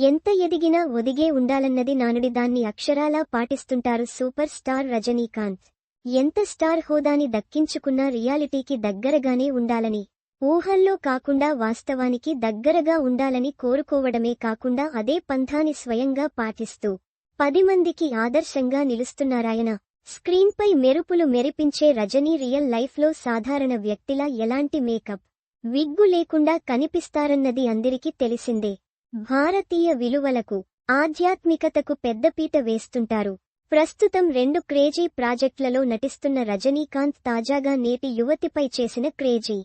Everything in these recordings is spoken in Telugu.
ఎంత ఎదిగినా ఒదిగే ఉండాలన్నది నానుడి దాన్ని అక్షరాలా పాటిస్తుంటారు సూపర్ స్టార్ రజనీకాంత్. ఎంత స్టార్ హోదాని దక్కించుకున్నా రియాలిటీకి దగ్గరగానే ఉండాలని ఊహల్లో కాకుండా వాస్తవానికి దగ్గరగా ఉండాలని కోరుకోవడమే కాకుండా అదే పంథాని స్వయంగా పాటిస్తూ పది మందికి ఆదర్శంగా నిలుస్తున్నారాయన. స్క్రీన్పై మెరుపులు మెరిపించే రజనీ రియల్ లైఫ్లో సాధారణ వ్యక్తిలా ఎలాంటి మేకప్ విగ్గు లేకుండా కనిపిస్తారన్నది అందరికీ తెలిసిందే. భారతీయ విలువలకు ఆధ్యాత్మికతకు పెద్దపీట వేస్తుంటారు. ప్రస్తుతం రెండు క్రేజీ ప్రాజెక్టులలో నటిస్తున్న రజనీకాంత్ తాజాగా నేటి యువతిపై చేసిన క్రేజీ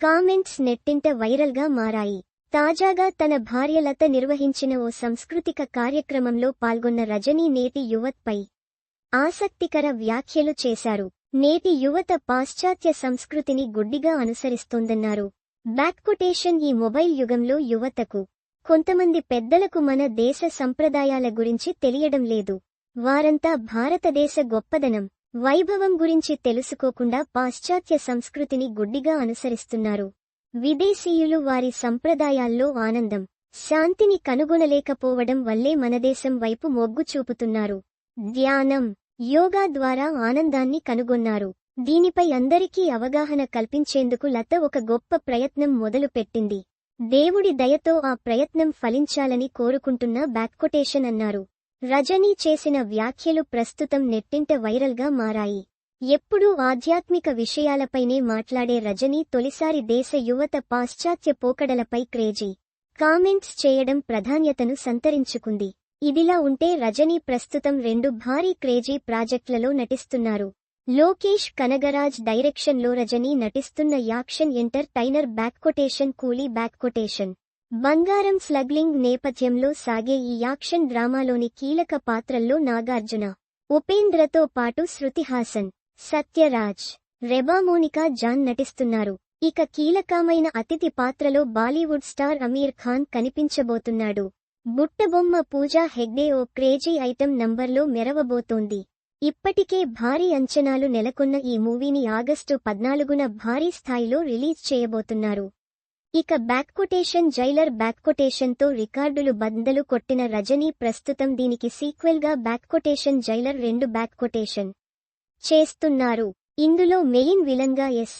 కామెంట్స్ నెట్టింట వైరల్గా మారాయి. తాజాగా తన భార్య లత నిర్వహించిన ఓ సాంస్కృతిక కార్యక్రమంలో పాల్గొన్న రజనీ నేటి యువత్పై ఆసక్తికర వ్యాఖ్యలు చేశారు. నేటి యువత పాశ్చాత్య సంస్కృతిని గుడ్డిగా అనుసరిస్తోందన్నారు. బ్యాక్కొటేషన్ ఈ మొబైల్ యుగంలో యువతకు కొంతమంది పెద్దలకు మన దేశ సంప్రదాయాల గురించి తెలియడం లేదు. వారంతా భారతదేశ గొప్పదనం వైభవం గురించి తెలుసుకోకుండా పాశ్చాత్య సంస్కృతిని గుడ్డిగా అనుసరిస్తున్నారు. విదేశీయులు వారి సంప్రదాయాల్లో ఆనందం శాంతిని కనుగొనలేకపోవడం వల్లే మనదేశం వైపు మొగ్గు చూపుతున్నారు. ధ్యానం యోగా ద్వారా ఆనందాన్ని కనుగొన్నారు. దీనిపై అందరికీ అవగాహన కల్పించేందుకు లత ఒక గొప్ప ప్రయత్నం మొదలుపెట్టింది. దేవుడి దయతో ఆ ప్రయత్నం ఫలించాలని కోరుకుంటున్న బ్యాక్కొటేషన్ అన్నారు. రజనీ చేసిన వ్యాఖ్యలు ప్రస్తుతం నెట్టింట వైరల్గా మారాయి. ఎప్పుడూ ఆధ్యాత్మిక విషయాలపైనే మాట్లాడే రజనీ తొలిసారి దేశ యువత పాశ్చాత్య పోకడలపై క్రేజీ కామెంట్స్ చేయడం ప్రాధాన్యతను సంతరించుకుంది. ఇదిలా ఉంటే రజనీ ప్రస్తుతం రెండు భారీ క్రేజీ ప్రాజెక్టులలో నటిస్తున్నారు. లోకేష్ కనగరాజ్ డైరెక్షన్లో రజనీ నటిస్తున్న యాక్షన్ ఎంటర్టైనర్ బ్యాక్కొటేషన్ కూలీ బ్యాక్కొటేషన్ బంగారం స్లగ్లింగ్ నేపథ్యంలో సాగే ఈ యాక్షన్ డ్రామాలోని కీలక పాత్రల్లో నాగార్జున ఉపేంద్రతో పాటు శృతిహాసన్ సత్యరాజ్ రెబామోనికా జాన్ నటిస్తున్నారు. ఇక కీలకమైన అతిథి పాత్రలో బాలీవుడ్ స్టార్ అమీర్ ఖాన్ కనిపించబోతున్నాడు. బుట్టబొమ్మ పూజా హెగ్డే ఓ క్రేజీ ఐటెం నంబర్లో మెరవబోతోంది. ఇప్పటికే భారీ అంచనాలు నెలకొన్న ఈ మూవీని ఆగస్టు పద్నాలుగున భారీ స్థాయిలో రిలీజ్ చేయబోతున్నారు. ఇక బ్యాక్కొటేషన్ జైలర్ బ్యాక్కొటేషన్తో రికార్డులు బద్దలు కొట్టిన రజనీ ప్రస్తుతం దీనికి సీక్వెల్గా బ్యాక్కొటేషన్ జైలర్ రెండు బ్యాక్కొటేషన్ చేస్తున్నారు. ఇందులో మెయిన్ విలన్గా ఎస్.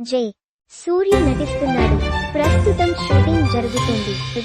జే. సూర్య నటిస్తున్నాడు. ప్రస్తుతం షూటింగ్ జరుగుతుంది.